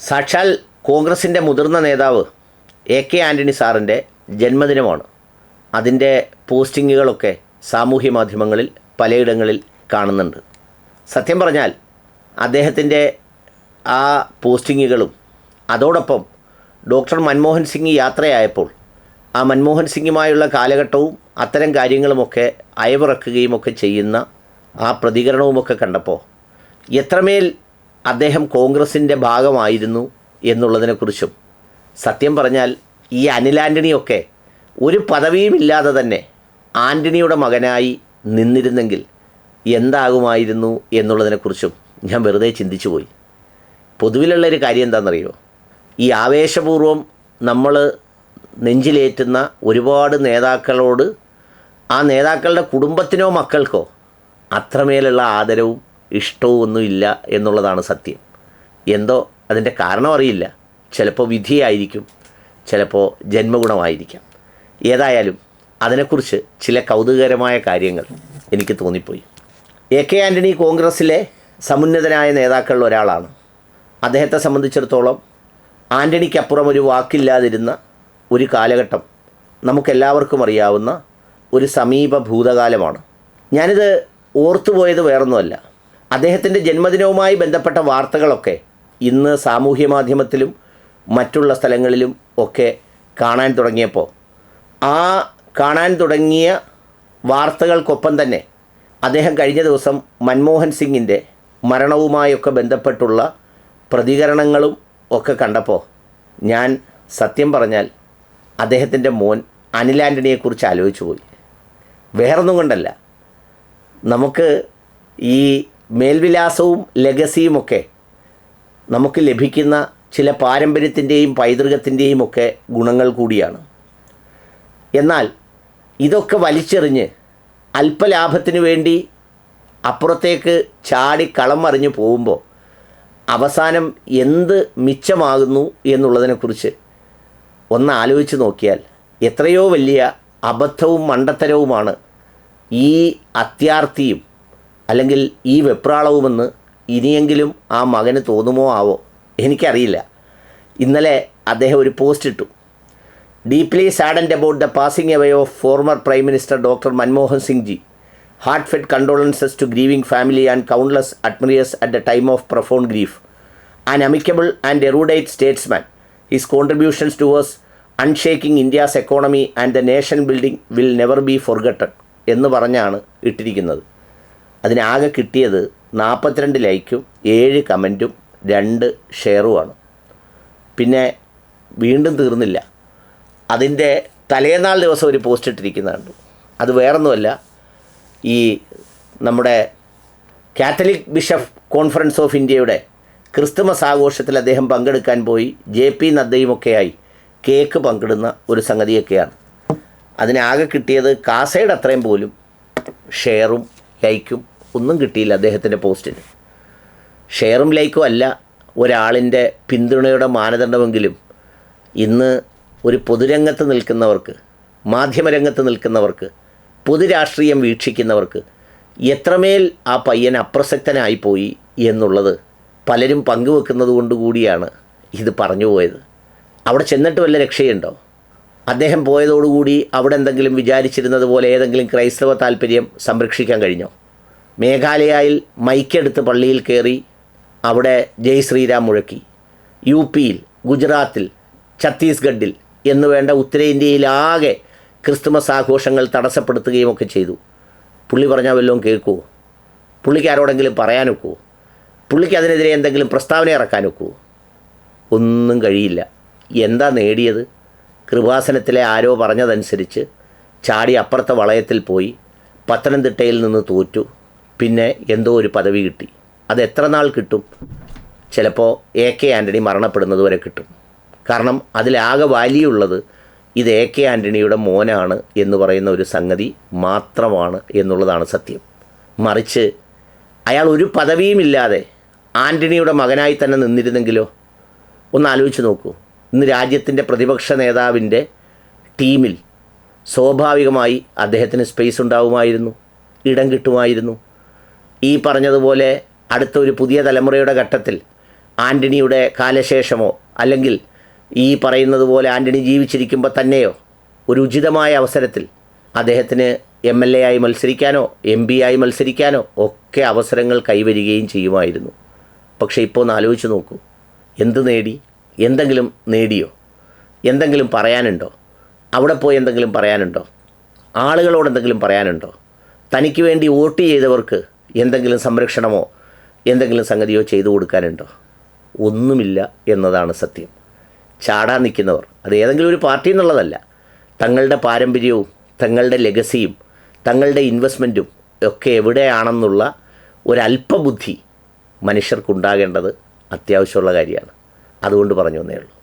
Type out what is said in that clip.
സാക്ഷാൽ കോൺഗ്രസിന്റെ മുതിർന്ന നേതാവ് എ കെ ആന്റണി സാറിന്റെ ജന്മദിനമാണ്. അതിന്റെ പോസ്റ്റിങ്ങുകളൊക്കെ സാമൂഹ്യ മാധ്യമങ്ങളിൽ പലയിടങ്ങളിൽ കാണുന്നുണ്ട്. സത്യം പറഞ്ഞാൽ അദ്ദേഹത്തിന്റെ ആ പോസ്റ്റിങ്ങുകളും അതോടൊപ്പം ഡോക്ടർ മൻമോഹൻ സിംഗ് യാത്രയായപ്പോൾ ആ മൻമോഹൻ സിംഗുമായുള്ള കാലഘട്ടവും അത്തരം കാര്യങ്ങളുമൊക്കെ അയവിറക്കുകയും ഒക്കെ ചെയ്യുന്ന ആ പ്രതികരണവുമൊക്കെ കണ്ടപ്പോൾ എത്രമേൽ അദ്ദേഹം കോൺഗ്രസിന്റെ ഭാഗമായിരുന്നു എന്നുള്ളതിനെക്കുറിച്ചും. സത്യം പറഞ്ഞാൽ ഈ അനിൽ ആന്റണിയൊക്കെ ഒരു പദവിയുമില്ലാതെ തന്നെ ആന്റണിയുടെ മകനായി നിന്നിരുന്നെങ്കിൽ എന്താകുമായിരുന്നു എന്നുള്ളതിനെക്കുറിച്ചും ഞാൻ വെറുതെ ചിന്തിച്ചു പോയി പൊതുവിലുള്ളൊരു കാര്യം എന്താണെന്നറിയോ ഈ ആവേശപൂർവം നമ്മൾ നെഞ്ചിലേറ്റുന്ന ഒരുപാട് നേതാക്കളോട് ആ നേതാക്കളുടെ കുടുംബത്തിനോ മക്കൾക്കോ അത്രമേലുള്ള ആദരവും ഇഷ്ടവും ഒന്നുമില്ല എന്നുള്ളതാണ് സത്യം. എന്തോ അതിന്റെ കാരണം അറിയില്ല. ചിലപ്പോൾ വിധിയായിരിക്കും ചിലപ്പോൾ ജന്മഗുണമായിരിക്കാം. ഏതായാലും അതിനെക്കുറിച്ച് ചില കൗതുകകരമായ കാര്യങ്ങൾ എനിക്ക് തോന്നിപ്പോയി. എ കെ ആന്റണി കോൺഗ്രസ്സിലെ സമുന്നതനായ നേതാക്കളിൽ ഒരാളാണ്. അദ്ദേഹത്തെ സംബന്ധിച്ചിടത്തോളം ആന്റണിക്കപ്പുറം ഒരു വാക്കില്ലാതിരുന്ന ഒരു കാലഘട്ടം നമുക്കെല്ലാവർക്കും അറിയാവുന്ന ഒരു സമീപ ഭൂതകാലമാണ് ഞാനിത് ഓർത്തുപോയത് വേറൊന്നുമല്ല. അദ്ദേഹത്തിന്റെ ജന്മദിനവുമായി ബന്ധപ്പെട്ട വാർത്തകളൊക്കെ ഇന്ന് സാമൂഹ്യ മാധ്യമത്തിലും മറ്റുള്ള സ്ഥലങ്ങളിലും ഒക്കെ കാണാൻ തുടങ്ങിയപ്പോൾ ആ കാണാൻ തുടങ്ങിയ വാർത്തകൾക്കൊപ്പം തന്നെ അദ്ദേഹം കഴിഞ്ഞ ദിവസം മൻമോഹൻ സിംഗിന്റെ മരണവുമായൊക്കെ ബന്ധപ്പെട്ടുള്ള പ്രതികരണങ്ങളും ഒക്കെ കണ്ടപ്പോൾ ഞാൻ സത്യം പറഞ്ഞാൽ അദ്ദേഹത്തിന്റെ മോൻ അനിൽ ആന്റണിയെക്കുറിച്ച് ആലോചിച്ചു പോയി വേറൊന്നും കൊണ്ടല്ല. നമുക്ക് ഈ മേൽവിലാസവും ലഗസിയുമൊക്കെ നമുക്ക് ലഭിക്കുന്ന ചില പാരമ്പര്യത്തിന്റെയും പൈതൃകത്തിന്റെയും ഒക്കെ ഗുണങ്ങൾ കൂടിയാണ്. എന്നാൽ ഇതൊക്കെ വലിച്ചെറിഞ്ഞ് അല്പലാഭത്തിന് വേണ്ടി അപ്പുറത്തേക്ക് ചാടി കളം മറിഞ്ഞ് പോകുമ്പോൾ അവസാനം എന്ത് മിച്ചമാകുന്നു എന്നുള്ളതിനെക്കുറിച്ച് ഒന്ന് ആലോചിച്ച് നോക്കിയാൽ എത്രയോ വലിയ അബദ്ധവും മണ്ടത്തരവുമാണ് ഈ അത്യാർത്തിയും അല്ലെങ്കിൽ ഈ വെപ്രാളവുമെന്ന് ഇനിയെങ്കിലും ആ മകന് തോന്നുമോ ആവോ? എനിക്കറിയില്ല. ഇന്നലെ അദ്ദേഹം ഒരു പോസ്റ്റ് ഇട്ടു. Deeply saddened about the passing away of former prime minister doctor Manmohan Singh ji heart felt condolences to grieving family and countless admirers at the time of profound grief an amicable and erudite statesman his contributions towards unshaking India's economy and the nation building will never be forgotten എന്ന് പറഞ്ഞാണ് ഇട്ടിരിക്കുന്നത്. അതിനാകെ കിട്ടിയത് നാൽപ്പത്തിരണ്ട് ലൈക്കും ഏഴ് കമന്റും രണ്ട് ഷെയറുമാണ്. പിന്നെ വീണ്ടും തീർന്നില്ല. അതിന്റെ തലേനാൾ ദിവസം ഒരു പോസ്റ്റ് ഇട്ടിരിക്കുന്നുണ്ട് അത് വേറൊന്നുമല്ല ഈ നമ്മുടെ കാത്തലിക് ബിഷപ്പ് കോൺഫറൻസ് ഓഫ് ഇന്ത്യയുടെ ക്രിസ്തുമസ് ആഘോഷത്തിൽ അദ്ദേഹം പങ്കെടുക്കാൻ പോയി ജെ പി നദ്ദയുമൊക്കെയായി കേക്ക് പങ്കിടുന്ന ഒരു സംഗതിയൊക്കെയാണ്. അതിനാകെ കിട്ടിയത് കാസയുടെ അത്രയും പോലും ഷെയറും ലൈക്കും ഒന്നും കിട്ടിയില്ല അദ്ദേഹത്തിന്റെ പോസ്റ്റിന്. ഷെയറും ലൈക്കും അല്ല ഒരാളിന്റെ പിന്തുണയുടെ മാനദണ്ഡമെങ്കിലും ഇന്ന് ഒരു പൊതുരംഗത്ത് നിൽക്കുന്നവർക്ക് മാധ്യമരംഗത്ത് നിൽക്കുന്നവർക്ക് പൊതുരാഷ്ട്രീയം വീക്ഷിക്കുന്നവർക്ക് എത്രമേൽ ആ പയ്യൻ അപ്രസക്തനായിപ്പോയി എന്നുള്ളത് പലരും പങ്കുവെക്കുന്നത് കൊണ്ട് കൂടിയാണ് ഇത് പറഞ്ഞു പോയത്. അവിടെ ചെന്നിട്ട് വല്ല രക്ഷയുണ്ടോ? അദ്ദേഹം പോയതോടുകൂടി അവിടെ എന്തെങ്കിലും വിചാരിച്ചിരുന്നത് പോലെ ഏതെങ്കിലും ക്രൈസ്തവ താല്പര്യം സംരക്ഷിക്കാൻ കഴിഞ്ഞോ? മേഘാലയയിൽ മൈക്കെടുത്ത് പള്ളിയിൽ കയറി അവിടെ ജയ് ശ്രീരാം മുഴക്കി. യു പിയിൽ ഗുജറാത്തിൽ ഛത്തീസ്ഗഡിൽ എന്നുവേണ്ട ഉത്തരേന്ത്യയിലാകെ ക്രിസ്തുമസ് ആഘോഷങ്ങൾ തടസ്സപ്പെടുത്തുകയും ഒക്കെ ചെയ്തു. പുള്ളി പറഞ്ഞാൽ വല്ലതും കേൾക്കുമോ പുള്ളിക്ക് ആരോടെങ്കിലും പറയാനൊക്കുമോ പുള്ളിക്ക് അതിനെതിരെ എന്തെങ്കിലും പ്രസ്താവന ഇറക്കാൻ ഒക്കുമോ ഒന്നും കഴിയില്ല. എന്താ നേടിയത്? കൃപാസനത്തിലെ ആരോ പറഞ്ഞതനുസരിച്ച് ചാടി അപ്പുറത്തെ വളയത്തിൽ പോയി പത്തനംതിട്ടയിൽ നിന്ന് തോറ്റു. പിന്നെ എന്തോ ഒരു പദവി കിട്ടി. അത് എത്ര നാൾ കിട്ടും? ചിലപ്പോൾ എ കെ ആന്റണി മരണപ്പെടുന്നത് വരെ കിട്ടും. കാരണം അതിലാകെ വാല്യുള്ളത് ഇത് എ കെ ആന്റണിയുടെ മോനാണ് എന്ന് പറയുന്ന ഒരു സംഗതി മാത്രമാണ് എന്നുള്ളതാണ് സത്യം. മറിച്ച് അയാൾ ഒരു പദവിയും ഇല്ലാതെ ആന്റണിയുടെ മകനായി തന്നെ നിന്നിരുന്നെങ്കിലോ? ഒന്ന് ആലോചിച്ച് നോക്കൂ. ഇന്ന് രാജ്യത്തിന്റെ പ്രതിപക്ഷ നേതാവിന്റെ ടീമിൽ സ്വാഭാവികമായി അദ്ദേഹത്തിന് സ്പേസ് ഉണ്ടാവുമായിരുന്നു ഇടം കിട്ടുമായിരുന്നു. ഈ പറഞ്ഞതുപോലെ അടുത്ത ഒരു പുതിയ തലമുറയുടെ ഘട്ടത്തിൽ ആന്റണിയുടെ കാലശേഷമോ അല്ലെങ്കിൽ ഈ പറയുന്നത് പോലെ ആന്റണി ജീവിച്ചിരിക്കുമ്പോൾ തന്നെയോ ഒരു ഉചിതമായ അവസരത്തിൽ അദ്ദേഹത്തിന് എം എൽ എ ആയി മത്സരിക്കാനോ എം പി ആയി മത്സരിക്കാനോ ഒക്കെ അവസരങ്ങൾ കൈവരികയും ചെയ്യുമായിരുന്നു. പക്ഷേ ഇപ്പോൾ ഒന്ന് ആലോചിച്ച് നോക്കൂ. എന്ത് നേടി? എന്തെങ്കിലും നേടിയോ? എന്തെങ്കിലും പറയാനുണ്ടോ? അവിടെ പോയി എന്തെങ്കിലും പറയാനുണ്ടോ? ആളുകളോട് എന്തെങ്കിലും പറയാനുണ്ടോ? തനിക്ക് വേണ്ടി വോട്ട് ചെയ്തവർക്ക് എന്തെങ്കിലും സംരക്ഷണമോ എന്തെങ്കിലും സംഗതിയോ ചെയ്തു കൊടുക്കാനുണ്ടോ? ഒന്നുമില്ല എന്നതാണ് സത്യം. ചാടാൻ നിൽക്കുന്നവർ അത് ഏതെങ്കിലും ഒരു പാർട്ടി എന്നുള്ളതല്ല. തങ്ങളുടെ പാരമ്പര്യവും തങ്ങളുടെ ലെഗസിയും തങ്ങളുടെ ഇൻവെസ്റ്റ്മെന്റും ഒക്കെ എവിടെയാണെന്നുള്ള ഒരല്പബുദ്ധി മനുഷ്യർക്കുണ്ടാകേണ്ടത് അത്യാവശ്യമുള്ള കാര്യമാണ്. അതുകൊണ്ട് പറഞ്ഞു വന്നേ ഉള്ളൂ.